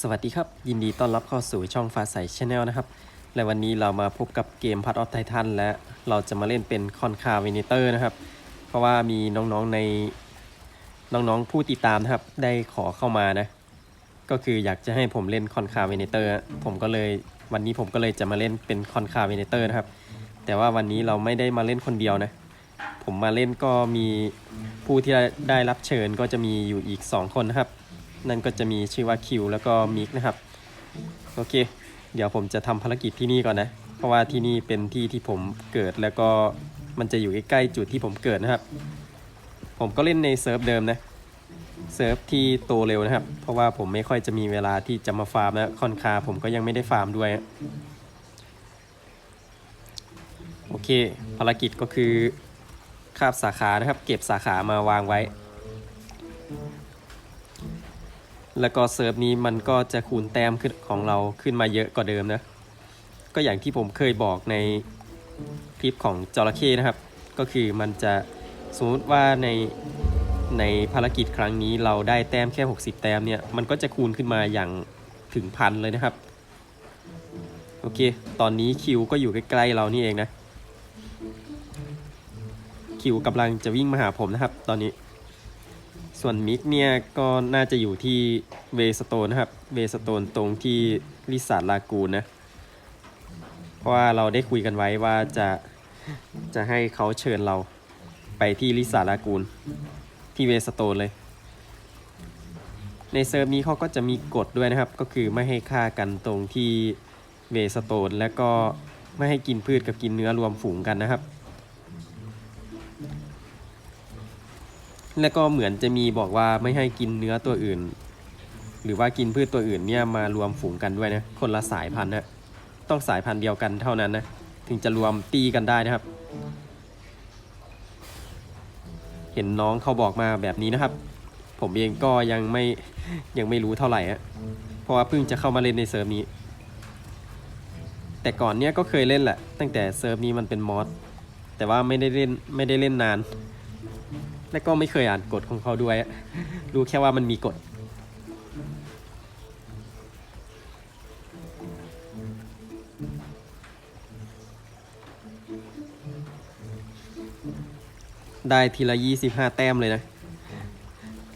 สวัสดีครับ ยินดีต้อนรับเข้าสู่ช่องฟ้าใสชาแนลนะครับ และวันนี้เรามาพบกับเกมพัดออฟไททันและเราจะมาเล่นเป็นคอนคาเวเนเตอร์นะครับ เพราะว่ามีน้องๆในน้องๆผู้ติดตามนะครับ ได้ขอเข้ามานะ ก็คืออยากจะให้ผมเล่นคอนคาเวเนเตอร์ผมก็เลยวันนี้ผมก็เลยจะมาเล่นเป็นคอนคาเวเนเตอร์นะครับ แต่ว่าวันนี้เราไม่ได้มาเล่นคนเดียวนะ ผมมาเล่นก็มีผู้ที่ได้รับเชิญก็จะมีอยู่อีก 2 คนนะครับ นั่นก็จะมีชื่อว่าคิวแล้วก็มิกนะครับ โอเค เดี๋ยวผมจะทำภารกิจที่นี่ก่อนนะ เพราะว่าที่นี่เป็นที่ที่ผมเกิดแล้วก็มันจะอยู่ใกล้ๆจุดที่ผมเกิดนะครับ ผมก็เล่นในเซิร์ฟเดิมนะเซิร์ฟที่โตเร็วนะครับ เพราะว่าผมไม่ค่อยจะมีเวลาที่จะมาฟาร์มนะคอนคาผมก็ยังไม่ได้ฟาร์มด้วย โอเค ภารกิจก็คือคาบสาขานะครับ เก็บสาขามาวางไว้ แล้วก็เซิร์ฟนี้มันก็จะคูณแต้มขึ้นของเราขึ้นมาเยอะกว่าเดิมนะ ก็อย่างที่ผมเคยบอกในคลิปของจระเข้นะครับ ก็คือมันจะสมมติว่าในในภารกิจครั้งนี้เราได้แต้มแค่ 60 แต้มเนี่ย มันก็จะคูณขึ้นมาอย่างถึงพันเลยนะครับ โอเค ตอนนี้คิวก็อยู่ใกล้ๆเรานี่เองนะ คิวกำลังจะวิ่งมาหาผมนะครับ ตอนนี้ ส่วนมิกเนี่ยก็น่าจะอยู่ที่เวสโตนนะครับ เวสโตนตรงที่ลิซาลากูนะ เพราะว่าเราได้คุยกันไว้ว่าจะจะให้เขาเชิญเราไปที่ลิซาลากูนที่เวสโตนเลย ในเซิร์ฟนี้เขาก็จะมีกฎด้วยนะครับ ก็คือไม่ให้ฆ่ากันตรงที่เวสโตน และก็ไม่ให้กินพืชกับกินเนื้อรวมฝูงกันนะครับ แล้วก็เหมือนจะมีบอกว่าไม่ให้กินเนื้อตัวอื่น หรือว่ากินพืชตัวอื่นเนี่ยมารวมฝูงกันด้วยนะคนละสายพันธุ์นะต้องสายพันธุ์เดียวกันเท่านั้นนะถึงจะรวมตีกันได้นะครับ เห็นน้องเขาบอกมาแบบนี้นะครับ ผมเองก็ยังไม่ยังไม่รู้เท่าไหร่อะเพราะว่าเพิ่งจะเข้ามาเล่นในเซิร์ฟนี้ แต่ก่อนเนี้ยก็เคยเล่นแหละ ตั้งแต่เซิร์ฟนี้มันเป็นมอสแต่ว่าไม่ได้เล่นไม่ได้เล่นนาน และก็ไม่เคยอ่านกฎของเขาด้วย รู้แค่ว่ามันมีกฎได้ทีละ 25 แต้มเลยนะ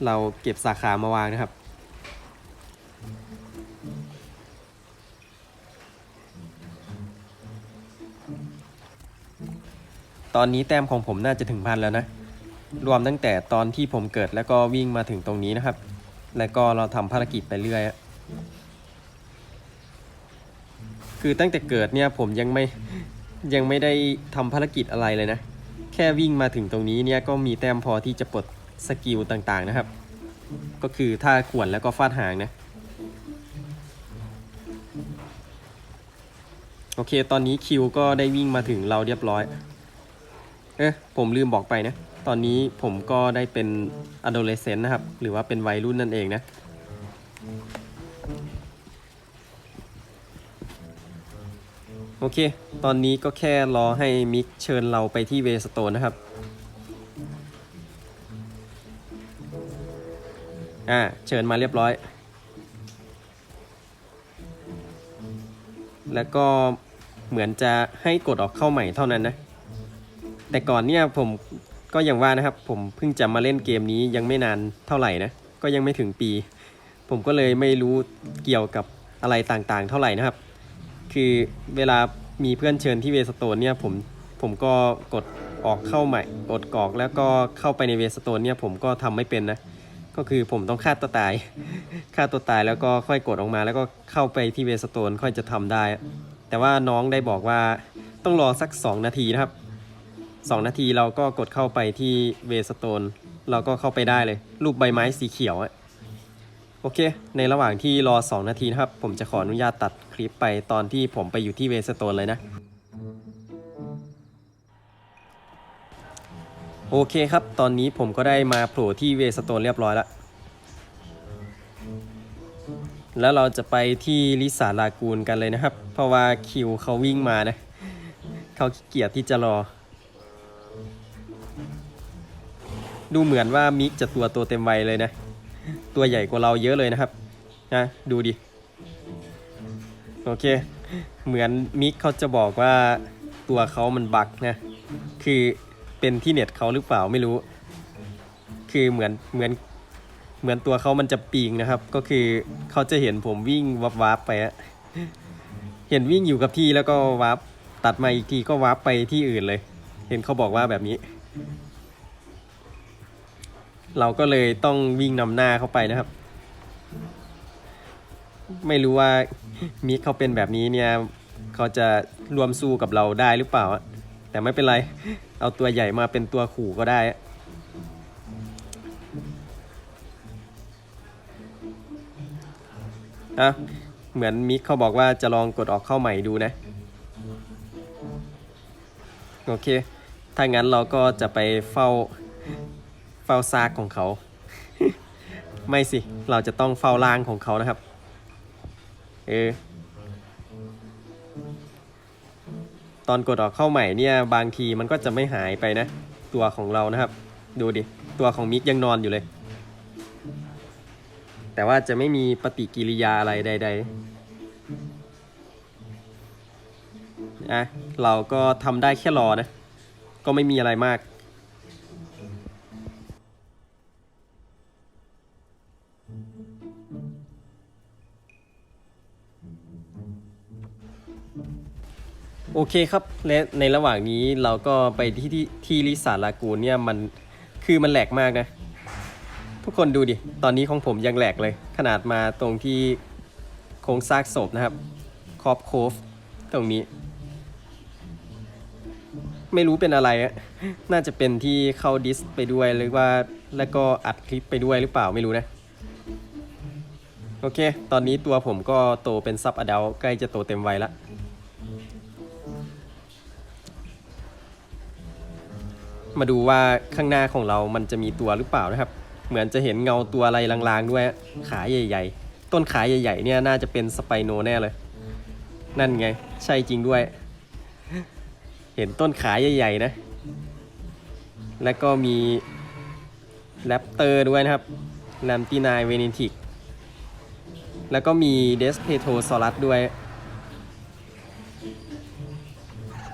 เราเก็บสาขามาวางนะครับ ตอนนี้แต้มของผมน่าจะถึงพันแล้วนะ รวมตั้งแต่ตอนที่ผมเกิดแล้วก็วิ่งมาถึงตรงนี้นะครับ แล้วก็เราทำภารกิจไปเรื่อยคือตั้งแต่เกิดเนี่ยผมยังไม่ยังไม่ได้ทำภารกิจอะไรเลยนะ แค่วิ่งมาถึงตรงนี้เนี่ยก็มีแต้มพอที่จะปลดสกิลต่างๆนะครับ ก็คือท่าขวนแล้วก็ฟาดหางนะโอเค ตอนนี้คิวก็ได้วิ่งมาถึงเราเรียบร้อย เอ๊ะ ผมลืมบอกไปนะ ตอนนี้ผมก็ได้เป็น adolescent นะครับ หรือว่าเป็นวัยรุ่นนั่นเองนะ โอเค ตอนนี้ก็แค่รอให้มิกเชิญเราไปที่เวสโตนนะครับ อ่า เชิญมาเรียบร้อย แล้วก็เหมือนจะให้กดออกเข้าใหม่เท่านั้นนะแต่ก่อนเนี่ยผม ก็อย่างว่านะครับ ผมเพิ่งจะมาเล่นเกมนี้ยังไม่นานเท่าไหร่นะ ก็ยังไม่ถึงปี ผมก็เลยไม่รู้เกี่ยวกับอะไรต่างๆ เท่าไหร่นะครับ คือเวลามีเพื่อนเชิญที่เวสโตนเนี่ยผมผมก็กดออกเข้าใหม่กดกรอกแล้วก็เข้าไปในเวสโตนเนี่ยผมก็ทำไม่เป็นนะ ก็คือผมต้องฆ่าตัวตายฆ่าตัวตายแล้วก็ค่อยกดออกมา แล้วก็เข้าไปที่เวสโตนค่อยจะทำได้ แต่ว่าน้องได้บอกว่าต้องรอสัก 2 นาทีนะครับ 2 นาทีเราก็กดเข้าไปที่เวสโตนเราก็เข้าไปได้เลย รูปใบไม้สีเขียวอะโอเค ในระหว่างที่รอ 2 นาทีนะครับ ผมจะขออนุญาตตัดคลิปไปตอนที่ผมไปอยู่ที่เวสโตนเลยนะ โอเคครับ ตอนนี้ผมก็ได้มาโผล่ที่เวสโตนเรียบร้อยแล้ว แล้วเราจะไปที่ลิสาลากูนกันเลยนะครับ เพราะว่าคิวเขาวิ่งมานะ เขาขี้เกียจที่จะรอ ดูเหมือนว่ามิกจะตัวโตเต็มวัยเลยนะ ตัวใหญ่กว่าเราเยอะเลยนะครับนะดูดิ โอเค เหมือนมิกเขาจะบอกว่าตัวเขามันบักนะ คือเป็นที่เน็ตเขาหรือเปล่าไม่รู้ คือเหมือนเหมือนเหมือนตัวเขามันจะปีงนะครับ ก็คือเขาจะเห็นผมวิ่งวับวับไปอะเห็นวิ่งอยู่กับที่แล้วก็วับตัดมาอีกทีก็วับไปที่อื่นเลย เห็นเขาบอกว่าแบบนี้ เราก็เลยต้องวิ่งนำหน้าเข้าไปนะครับ ไม่รู้ว่ามิกเขาเป็นแบบนี้เนี่ยเขาจะรวมสู้กับเราได้หรือเปล่าอะแต่ไม่เป็นไร เอาตัวใหญ่มาเป็นตัวขู่ก็ได้อะอะเหมือนมิกเขาบอกว่าจะลองกดออกเข้าใหม่ดูนะ โอเค ถ้างั้นเราก็จะไปเฝ้า ฝ้าซากของเขา ไม่สิ เราจะต้องเฝ้าล่างของเขานะครับ เออ ตอนกดออกเข้าใหม่เนี่ย บางทีมันก็จะไม่หายไปนะ ตัวของเรานะครับ ดูดิ ตัวของมิกยังนอนอยู่เลย แต่ว่าจะไม่มีปฏิกิริยาอะไรใด ๆ อะ เราก็ทำได้แค่รอนะ ก็ไม่มีอะไรมาก โอเคครับและในระหว่างนี้เราก็ไปที่ที่ที่ลิสาลากูนเนี่ยมันคือมันแหลกมากนะ ทุกคนดูดิ ตอนนี้ของผมยังแหลกเลย ขนาดมาตรงที่โครงซากศพนะครับ คอปโคฟตรงนี้ ไม่รู้เป็นอะไรอะน่าจะเป็นที่เข้าดิสไปด้วยหรือว่าแล้วก็อัดคลิปไปด้วยหรือเปล่าไม่รู้นะ โอเค ตอนนี้ตัวผมก็โตเป็นซับอดัลใกล้จะโตเต็มวัยละ มาดูว่าข้างหน้าของเรามันจะมีตัวหรือเปล่านะครับ เหมือนจะเห็นเงาตัวอะไรลางๆด้วย ขาใหญ่ ๆ ต้นขาใหญ่ ๆ เนี่ยน่าจะเป็นสไปโนแน่เลย นั่นไง ใช่จริงด้วย เห็นต้นขาใหญ่ ๆ นะ แล้วก็มีแรปเตอร์ด้วยนะครับแลมตีนายเวนิทิก แล้วก็มีเดสเพโทซอรัสด้วย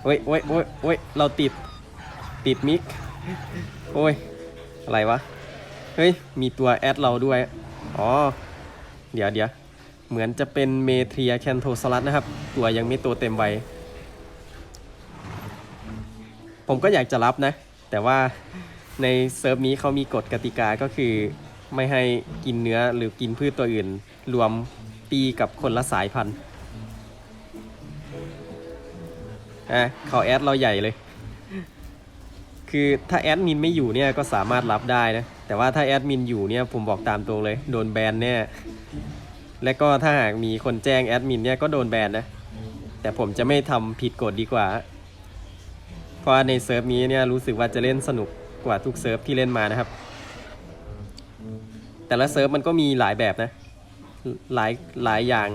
โอ้ยโอ้ยโอ้ยโอ้ยเราติด ติดมิก โอ้ย อะไรวะ เฮ้ย มีตัวแอดเราด้วย อ๋อ เดี๋ยวเดี๋ยวเหมือนจะเป็นเมเทียแคนโทสลัดนะครับ ตัวยังไม่โตเต็มวัยผมก็อยากจะรับนะ แต่ว่าในเซิร์ฟนี้เขามีกฎกติกาก็คือ ไม่ให้กินเนื้อหรือกินพืชตัวอื่น รวมตีกับคนละสายพันธุ์อะเขาแอดเราใหญ่เลย คือถ้าแอดมินไม่อยู่เนี่ยก็สามารถรับได้นะ แต่ว่าถ้าแอดมินอยู่เนี่ยผมบอกตามตรงเลย โดนแบนแน่และก็ถ้าหากมีคนแจ้งแอดมินเนี่ยก็โดนแบนนะ แต่ผมจะไม่ทำผิดกฎดีกว่า เพราะในเซิร์ฟนี้เนี่ยรู้สึกว่าจะเล่นสนุกกว่าทุกเซิร์ฟที่เล่นมานะครับ แต่ละเซิร์ฟมันก็มีหลายแบบนะ หลายหลายอย่าง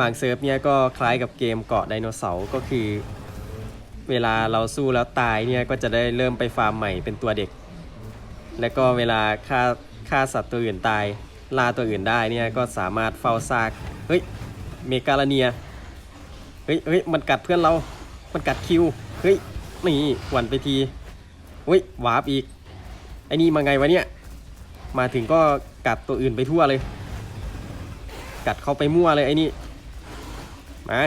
บางเซิร์ฟเนี่ยก็คล้ายกับเกมเกาะไดโนเสาร์ก็คือ เวลาเราสู้แล้วตายเนี่ยก็จะได้เริ่มไปฟาร์มใหม่เป็นตัวเด็ก แล้วก็เวลาฆ่าฆ่าสัตว์ตัวอื่นตายล่าตัวอื่นได้เนี่ยก็สามารถเฝ้าซากเฮ้ยเมกาลาเนียเฮ้ยเฮ้ยมันกัดเพื่อนเรา มันกัดคิวเฮ้ยนี่หวันไปทีเฮ้ยวาร์ปอีกไอ้นี่มาไงวะเนี่ยมาถึงก็กัดตัวอื่นไปทั่วเลย กัดเข้าไปมั่วเลยไอ้นี่มา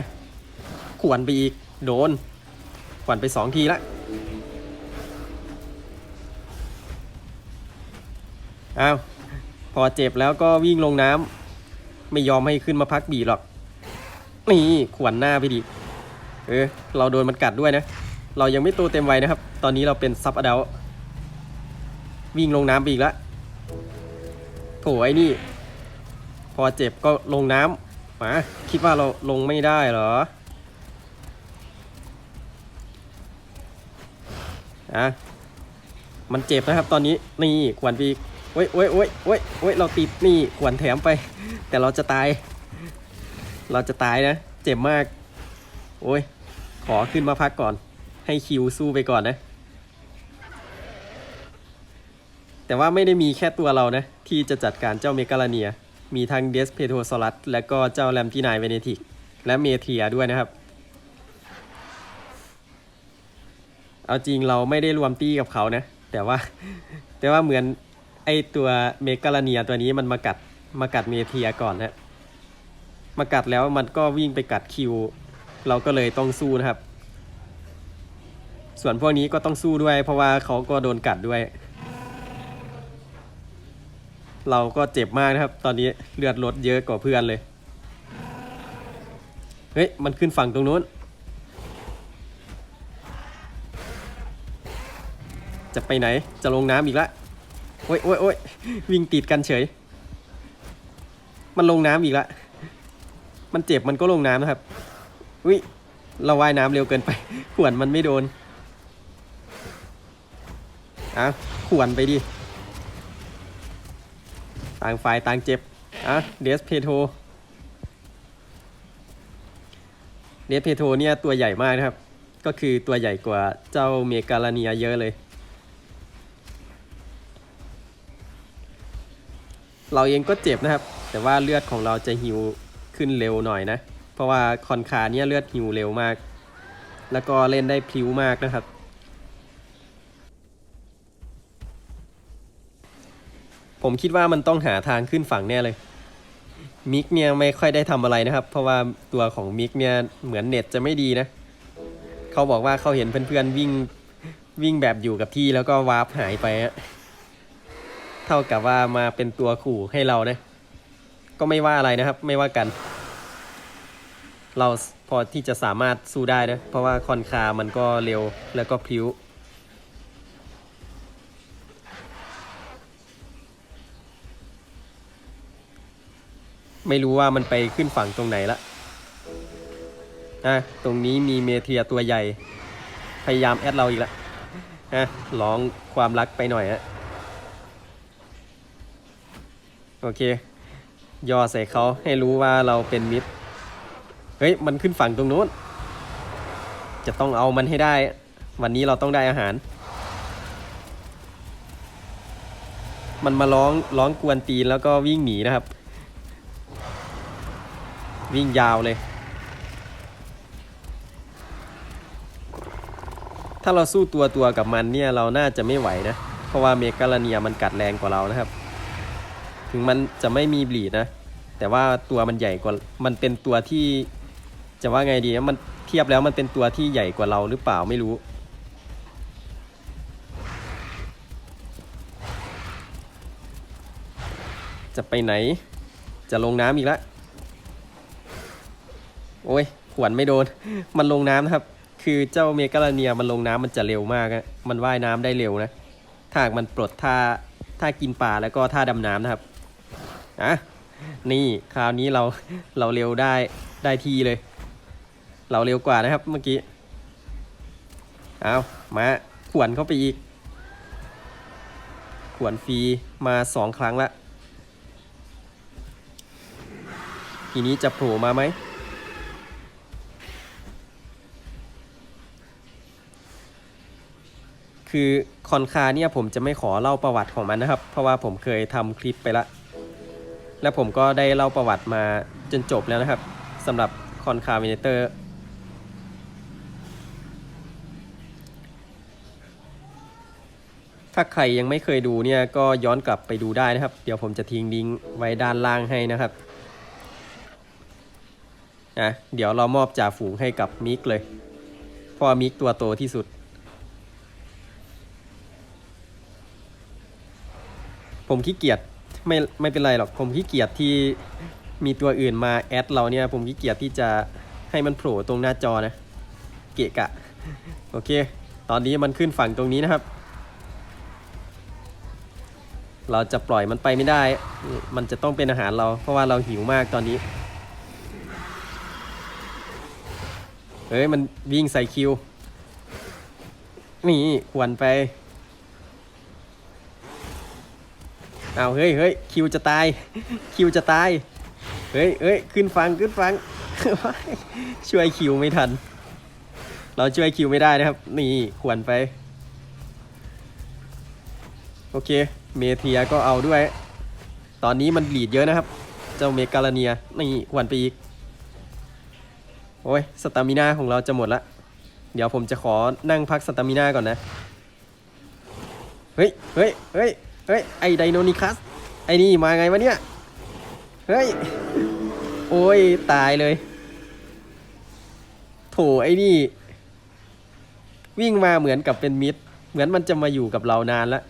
ขวนไปอีกโดน ขวัญไปสองทีละอ้าวพอเจ็บแล้วก็วิ่งลงน้ำไม่ยอมให้ขึ้นมาพักบีหรอก นี่ขวัญหน้าไปดิเออเราโดนมันกัดด้วยนะ เรายังไม่โตเต็มวัยนะครับ ตอนนี้เราเป็นซับอดัลวิ่งลงน้ำไปอีกแล้วโถไอ้นี่ พอเจ็บก็ลงน้ำมาคิดว่าเราลงไม่ได้เหรอ อะมันเจ็บนะครับตอนนี้นี่ขวัญปีกโอ้ยโอ้ยโอ้ยโอ้ยโอ้ยเราติดนี่ขวัญแถมไป แต่เราจะตาย เราจะตายนะ เจ็บมาก โอ้ย ขอขึ้นมาพักก่อน ให้คิวสู้ไปก่อนนะ แต่ว่าไม่ได้มีแค่ตัวเรานะ ที่จะจัดการเจ้าเมกาลาเนีย มีทั้งเดสเพโทซอรัสและก็เจ้าแรมที่นายเวเนติกและเมเทียด้วยนะครับ เอาจริงเราไม่ได้รวมตี้กับเขานะ แต่ว่า แต่ว่าเหมือนไอตัวเมกาลเนียตัวนี้มันมากัดมากัดเมเทียก่อนนะมากัดแล้วมันก็วิ่งไปกัดคิว เราก็เลยต้องสู้นะครับ ส่วนพวกนี้ก็ต้องสู้ด้วย เพราะว่าเขาก็โดนกัดด้วย เราก็เจ็บมากนะครับ ตอนนี้เลือดลดเยอะกว่าเพื่อนเลย เฮ้ย มันขึ้นฝั่งตรงนู้น จะไปไหน จะลงน้ำอีกละโอ้ยโอ้ยโอ้ยวิ่งติดกันเฉย มันลงน้ำอีกละ มันเจ็บมันก็ลงน้ำนะครับอุ้ยเราว่ายน้ำเร็วเกินไป ขวนมันไม่โดนอะขวนไปดิ ต่างฝ่ายต่างเจ็บอะเดสเพโทเดสเพโทเนี่ยตัวใหญ่มากนะครับ ก็คือตัวใหญ่กว่าเจ้าเมกาลาเนียเยอะเลย เราเองก็เจ็บนะครับ แต่ว่าเลือดของเราจะหิวขึ้นเร็วหน่อยนะ เพราะว่าคอนคาเนี่ยเลือดหิวเร็วมาก แล้วก็เล่นได้พลิ้วมากนะครับ ผมคิดว่ามันต้องหาทางขึ้นฝั่งแน่เลย มิกเนี่ยไม่ค่อยได้ทำอะไรนะครับ เพราะว่าตัวของมิกเนี่ยเหมือนเน็ตจะไม่ดีนะ เขาบอกว่าเขาเห็นเพื่อนๆวิ่งวิ่งแบบอยู่กับที่แล้วก็วาร์ปหายไปอะ เท่ากับว่ามาเป็นตัวขู่ให้เรานะ ก็ไม่ว่าอะไรนะครับ ไม่ว่ากัน เราพอที่จะสามารถสู้ได้นะ เพราะว่าคอนคามันก็เร็วแล้วก็พลิ้วไม่รู้ว่ามันไปขึ้นฝั่งตรงไหนละ อะ ตรงนี้มีเมเทียตัวใหญ่ พยายามแอดเราอีกแล้วอะร้องความรักไปหน่อยฮะ โอเค ย่อใส่เขาให้รู้ว่าเราเป็นมิตร เฮ้ย มันขึ้นฝั่งตรงนู้น จะต้องเอามันให้ได้ วันนี้เราต้องได้อาหาร มันมาร้องร้องกวนตีนแล้วก็วิ่งหนีนะครับ วิ่งยาวเลย ถ้าเราสู้ตัวตัวกับมันเนี่ยเราน่าจะไม่ไหวนะ เพราะว่าเมกาลาเนียมันกัดแรงกว่าเรานะครับ ถึงมันจะไม่มีบลีดนะ แต่ว่าตัวมันใหญ่กว่า มันเป็นตัวที่ จะว่าไงดีมันเทียบแล้วมันเป็นตัวที่ใหญ่กว่าเราหรือเปล่าไม่รู้ จะไปไหน จะลงน้ำอีกแล้วโอ้ยขวนไม่โดน มันลงน้ำนะครับ คือเจ้าเมกาลาเนียมันลงน้ำมันจะเร็วมากอะมันว่ายน้ำได้เร็วนะ ถ้ามันปลดท่าท่ากินปลาแล้วก็ท่าดำน้ำนะครับ อะนี่คราวนี้เราเราเร็วได้ได้ทีเลย เราเร็วกว่านะครับเมื่อกี้เอามาขวนเข้าไปอีก ขวนฟรีมาสองครั้งละทีนี้จะโผล่มาไหมคือคอนคาเนี่ยผมจะไม่ขอเล่าประวัติของมันนะครับ เพราะว่าผมเคยทำคลิปไปละ และผมก็ได้เล่าประวัติมาจนจบแล้วนะครับสำหรับคอนคาเวเนเตอร์ถ้าใครยังไม่เคยดูเนี่ยก็ย้อนกลับไปดูได้นะครับ เดี๋ยวผมจะทิ้งลิงก์ไว้ด้านล่างให้นะครับอะเดี๋ยวเรามอบจ่าฝูงให้กับมิกเลยเพราะว่ามิกตัวโตที่สุด ผมขี้เกียจ ไม่ไม่เป็นไรหรอกผมขี้เกียจที่มีตัวอื่นมาแอดเราเนี่ย ผมขี้เกียจที่จะให้มันโผล่ตรงหน้าจอนะ เกะกะ โอเค ตอนนี้มันขึ้นฝั่งตรงนี้นะครับ เราจะปล่อยมันไปไม่ได้ มันจะต้องเป็นอาหารเรา เพราะว่าเราหิวมากตอนนี้เฮ้ยมันวิ่งใส่คิว นี่ขวนไป เอาวเฮ้ยเฮ้ยคิวจะตาย คิวจะตาย เฮ้ยเฮ้ยขึ้นฟังขึ้นฟัง ช่วยคิวไม่ทัน เราช่วยคิวไม่ได้นะครับ นี่ขวนไป โอเค เมเทียก็เอาด้วย ตอนนี้มันหลีดเยอะนะครับ เจ้าเมกาลเนีย นี่ขวนไปอีก โอ้ย สตามินาของเราจะหมดละ เดี๋ยวผมจะขอนั่งพักสตามินาก่อนนะ เฮ้ย เฮ้ย เฮ้ย เฮ้ย ไอไดโนนิคัส ไอนี่มาไงวะเนี่ย เฮ้ย โอ้ย ตายเลย โถไอ้นี่ วิ่งมาเหมือนกับเป็นมิตร เหมือนมันจะมาอยู่กับเรานานแล้ว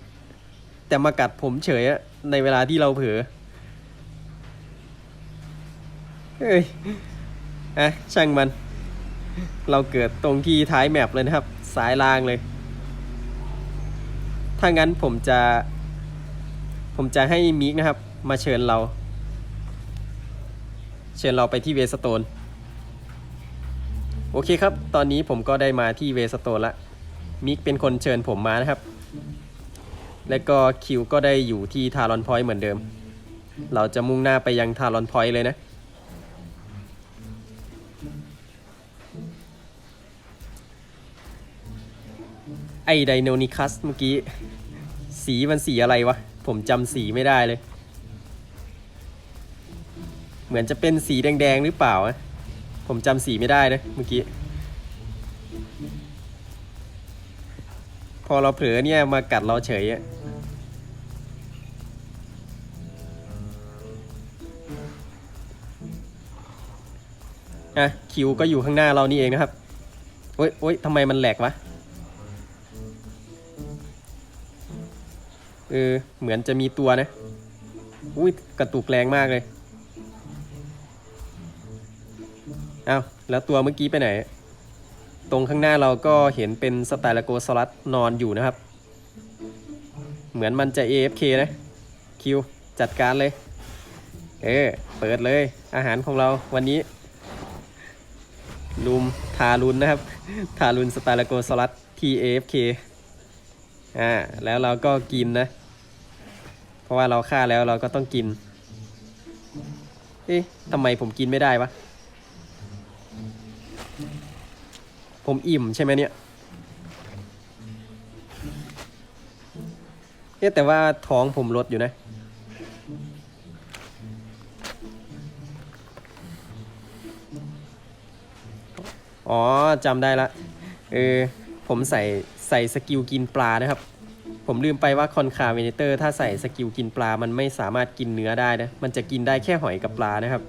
แต่มากัดผมเฉยอะในเวลาที่เราเผลอ เฮ้ยอะช่างมัน เราเกิดตรงที่ท้ายแมปเลยนะครับ สายล่างเลยถ้างั้นผมจะ ผมจะให้มิกนะครับ มาเชิญเรา เชิญเราไปที่เวสโตน โอเคครับ ตอนนี้ผมก็ได้มาที่เวสโตนละมิกเป็นคนเชิญผมมานะครับ และก็คิวก็ได้อยู่ที่ทารอนพอยต์เหมือนเดิม เราจะมุ่งหน้าไปยังทารอนพอยต์เลยนะไอไดโนนิคัสเมื่อกี้ สีมันสีอะไรวะ ผมจำสีไม่ได้เลย เหมือนจะเป็นสีแดงๆหรือเปล่าอะผมจำสีไม่ได้นะเมื่อกี้ พอเราเผลอเนี่ยมากัดเราเฉยอะอะคิวก็อยู่ข้างหน้าเรานี่เองนะครับ โอ๊ยโอ๊ยทำไมมันแหลกวะ เออ เหมือนจะมีตัวนะ อุ้ยกระตุกแรงมากเลย เอ้าแล้วตัวเมื่อกี้ไปไหน ตรงข้างหน้าเราก็เห็นเป็นสไตลโกซอรัสนอนอยู่นะครับ เหมือนมันจะ AFK นะ คิว จัดการเลย เออ เปิดเลย อาหารของเราวันนี้ ลุมทารุนนะครับ ทารุนสไตลโกซอรัส TAFK อ่า แล้วเราก็กินนะ ราะว่าเราฆ่าแล้วเราก็ต้องกิน เอ๊ะทำไมผมกินไม่ได้วะ ผมอิ่มใช่ไหมเนี่ย เอ๊ะแต่ว่าท้องผมลดอยู่นะ อ๋อจำได้ละ เออ ผมใส่ใส่สกิลกินปลานะครับ ผมลืมไปว่าคอนคาเวเนเตอร์ถ้าใส่สกิลกินปลา มันไม่สามารถกินเนื้อได้นะ มันจะกินได้แค่หอยกับปลานะครับ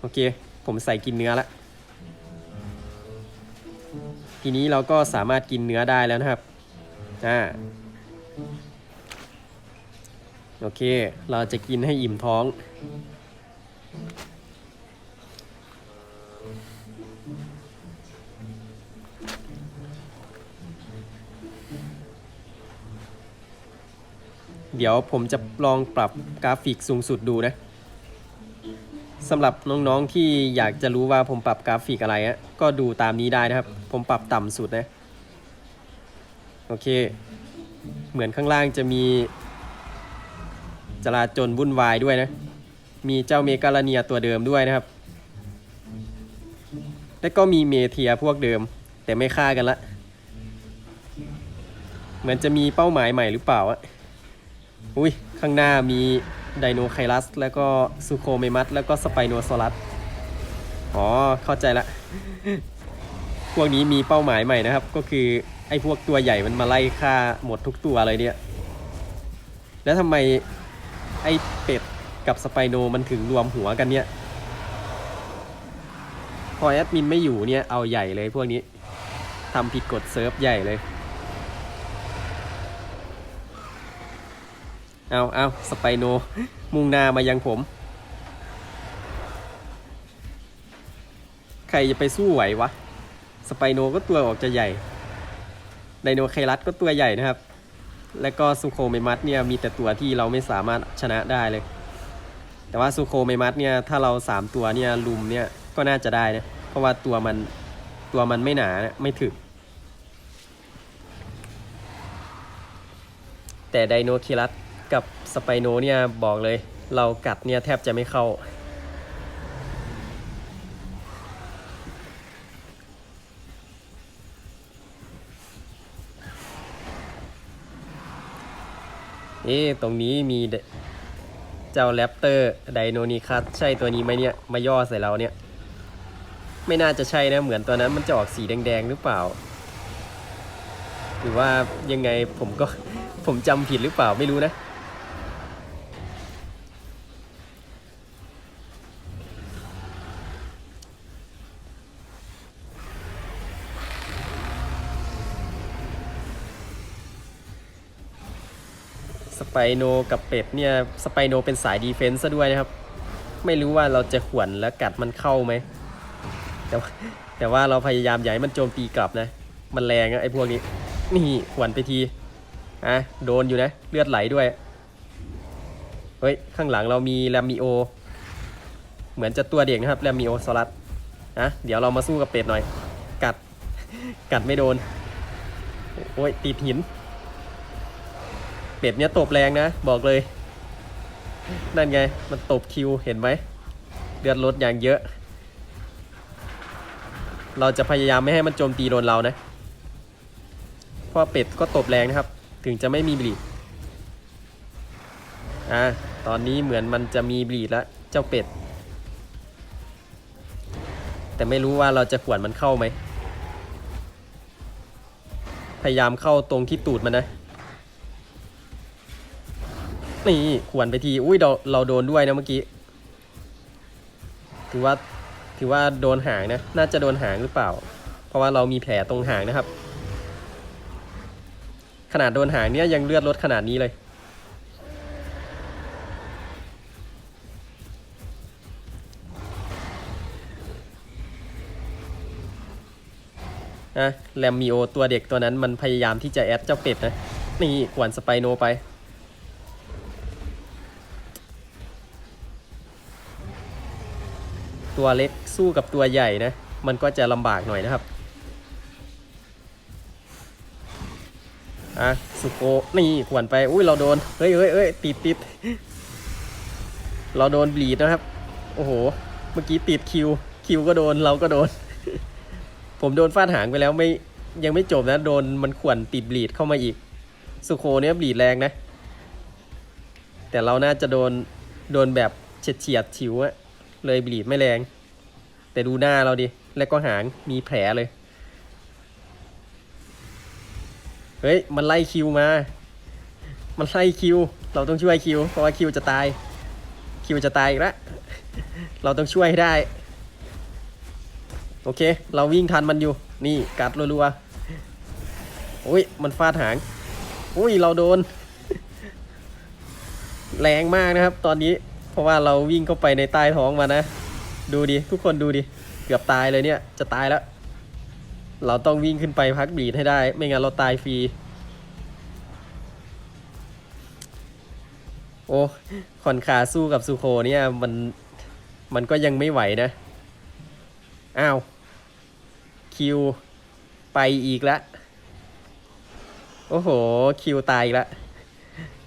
โอเค ผมใส่กินเนื้อละ ทีนี้เราก็สามารถกินเนื้อได้แล้วนะครับ อ่า โอเค เราจะกินให้อิ่มท้อง เดี๋ยวผมจะลองปรับกราฟิกสูงสุดดูนะสำหรับน้องๆที่อยากจะรู้ว่าผมปรับกราฟิกอะไรอะก็ดูตามนี้ได้นะครับ ผมปรับต่ำสุดนะโอเค เหมือนข้างล่างจะมีจราจนวุ่นวายด้วยนะ มีเจ้าเมกาลเนียตัวเดิมด้วยนะครับ แล้วก็มีเมเทียพวกเดิม แต่ไม่ฆ่ากันละ เหมือนจะมีเป้าหมายใหม่หรือเปล่าอะ อุ้ยข้างหน้ามีไดโนไคลัส แล้วก็ซูโคเมมัสแล้วก็สไปโนซอรัส อ๋อ เข้าใจละ พวกนี้มีเป้าหมายใหม่นะครับ ก็คือไอ้พวกตัวใหญ่มันมาไล่ฆ่าหมดทุกตัวเลยเนี่ย แล้วทำไมไอ้เป็ดกับสไปโนมันถึงรวมหัวกันเนี่ย พอแอดมินไม่อยู่เนี่ยเอาใหญ่เลยพวกนี้ทำผิดกฎเซิร์ฟใหญ่เลย เอาเอาสไปโน มุ่งหน้ามายังผม ใครจะไปสู้ไหววะ สไปโนก็ตัวออกจะใหญ่ ไดโนไครัสก็ตัวใหญ่นะครับ และก็ซูโคเมมัสเนี่ยมีแต่ตัวที่เราไม่สามารถชนะได้เลย แต่ว่าซูโคเมมัสเนี่ยถ้าเราสามตัวเนี่ยลุมเนี่ยก็น่าจะได้นะ เพราะว่าตัวมันตัวมันไม่หนานะไม่ถึกแต่ไดโนคิรัส กับสไปโนเนี่ยบอกเลย เรากัดเนี่ยแทบจะไม่เข้าเอ๊ตรงนี้มีเดเจ้าแรปเตอร์ไดโนนิคัสใช่ตัวนี้ไหมเนี่ย มาย่อใส่เราเนี่ย ไม่น่าจะใช่นะ เหมือนตัวนั้นมันจะออกสีแดง ๆ หรือเปล่า หรือว่ายังไงผมก็ผมจำผิดหรือเปล่าไม่รู้นะ ไปโนกับเป็ดเนี่ยสไปโนเป็นสายดีเฟนซ์ซะด้วยนะครับ ไม่รู้ว่าเราจะขวนแล้วกัดมันเข้าไหมแต่แต่ว่าเราพยายามอย่าให้มันโจมตีกลับนะ มันแรงอะไอ้พวกนี้ นี่ขวนไปทีอะโดนอยู่นะ เลือดไหลด้วย เฮ้ย ข้างหลังเรามีแรมมิโอ เหมือนจะตัวเด็กนะครับแรมมิโอซอรัสนะเดี๋ยวเรามาสู้กับเป็ดหน่อย กัด กัดไม่โดน โอ้ยติดหิน เป็ดเนี้ยตบแรงนะ บอกเลย นั่นไง มันตบคิวเห็นไหมเดือดรถอย่างเยอะ เราจะพยายามไม่ให้มันโจมตีโดนเรานะเพราะเป็ดก็ตบแรงนะครับ ถึงจะไม่มีบลีดอ่าตอนนี้เหมือนมันจะมีบลีดแล้วเจ้าเป็ด แต่ไม่รู้ว่าเราจะขวนมันเข้าไหม พยายามเข้าตรงที่ตูดมันนะ นี่ขวนไปที อุ้ยเราเราโดนด้วยนะเมื่อกี้ ถือว่าถือว่าโดนหางนะ น่าจะโดนหางหรือเปล่า เพราะว่าเรามีแผลตรงหางนะครับ ขนาดโดนหางเนี้ยยังเลือดลดขนาดนี้เลย นะแรมมิโอตัวเด็กตัวนั้นมันพยายามที่จะแอดเจ้าเป็ดนะ นี่ขวนสไปโนไป ตัวเล็กสู้กับตัวใหญ่นะ มันก็จะลำบากหน่อยนะครับอะสุโกนี่ขวนไป อุ้ยเราโดน เฮ้ยเฮ้ยเฮ้ยติดติดเราโดนบีดนะครับ โอ้โห เมื่อกี้ติดคิว คิวก็โดน เราก็โดน ผมโดนฟาดหางไปแล้วไม่ ยังไม่จบนะ โดนมันขวนติดบีดเข้ามาอีก สุโคเนี้ยบีดแรงนะ แต่เราน่าจะโดน โดนแบบเฉียดเฉียดๆฉิวอะ เลยบีดไม่แรง แต่ดูหน้าเราดิ แล้วก็หางมีแผลเลย เฮ้ย มันไล่คิวมา มันไล่คิว เราต้องช่วยคิว เพราะว่าคิวจะตาย คิวจะตายอีกแล้วเราต้องช่วยให้ได้ โอเค เราวิ่งทันมันอยู่ นี่กัดรัวๆอุ้ย มันฟาดหาง อุ้ย เราโดน แรงมากนะครับ ตอนนี้ เพราะว่าเราวิ่งเข้าไปในใต้ท้องมานะ ดูดิ ทุกคนดูดิ เกือบตายเลยเนี่ย จะตายแล้ว เราต้องวิ่งขึ้นไปพักบีดให้ได้ ไม่งั้นเราตายฟรี โอ้คอนคาสู้กับซูโคเนี่ย มัน มันก็ยังไม่ไหวนะ อ้าว คิว ไปอีกแล้วโอ้โห คิวตายอีกแล้ว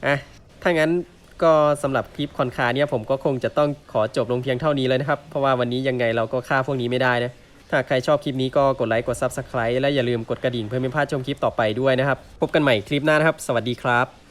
อะ ถ้างั้น ก็สำหรับคลิปคอนคาเนี่ยผมก็คงจะต้องขอจบลงเพียงเท่านี้เลยนะครับ เพราะว่าวันนี้ยังไงเราก็ฆ่าพวกนี้ไม่ได้นะ ถ้าใครชอบคลิปนี้ก็กดไลค์กด Subscribe และอย่าลืมกดกระดิ่งเพื่อไม่พลาดชมคลิปต่อไปด้วยนะครับ พบกันใหม่คลิปหน้านะครับ สวัสดีครับ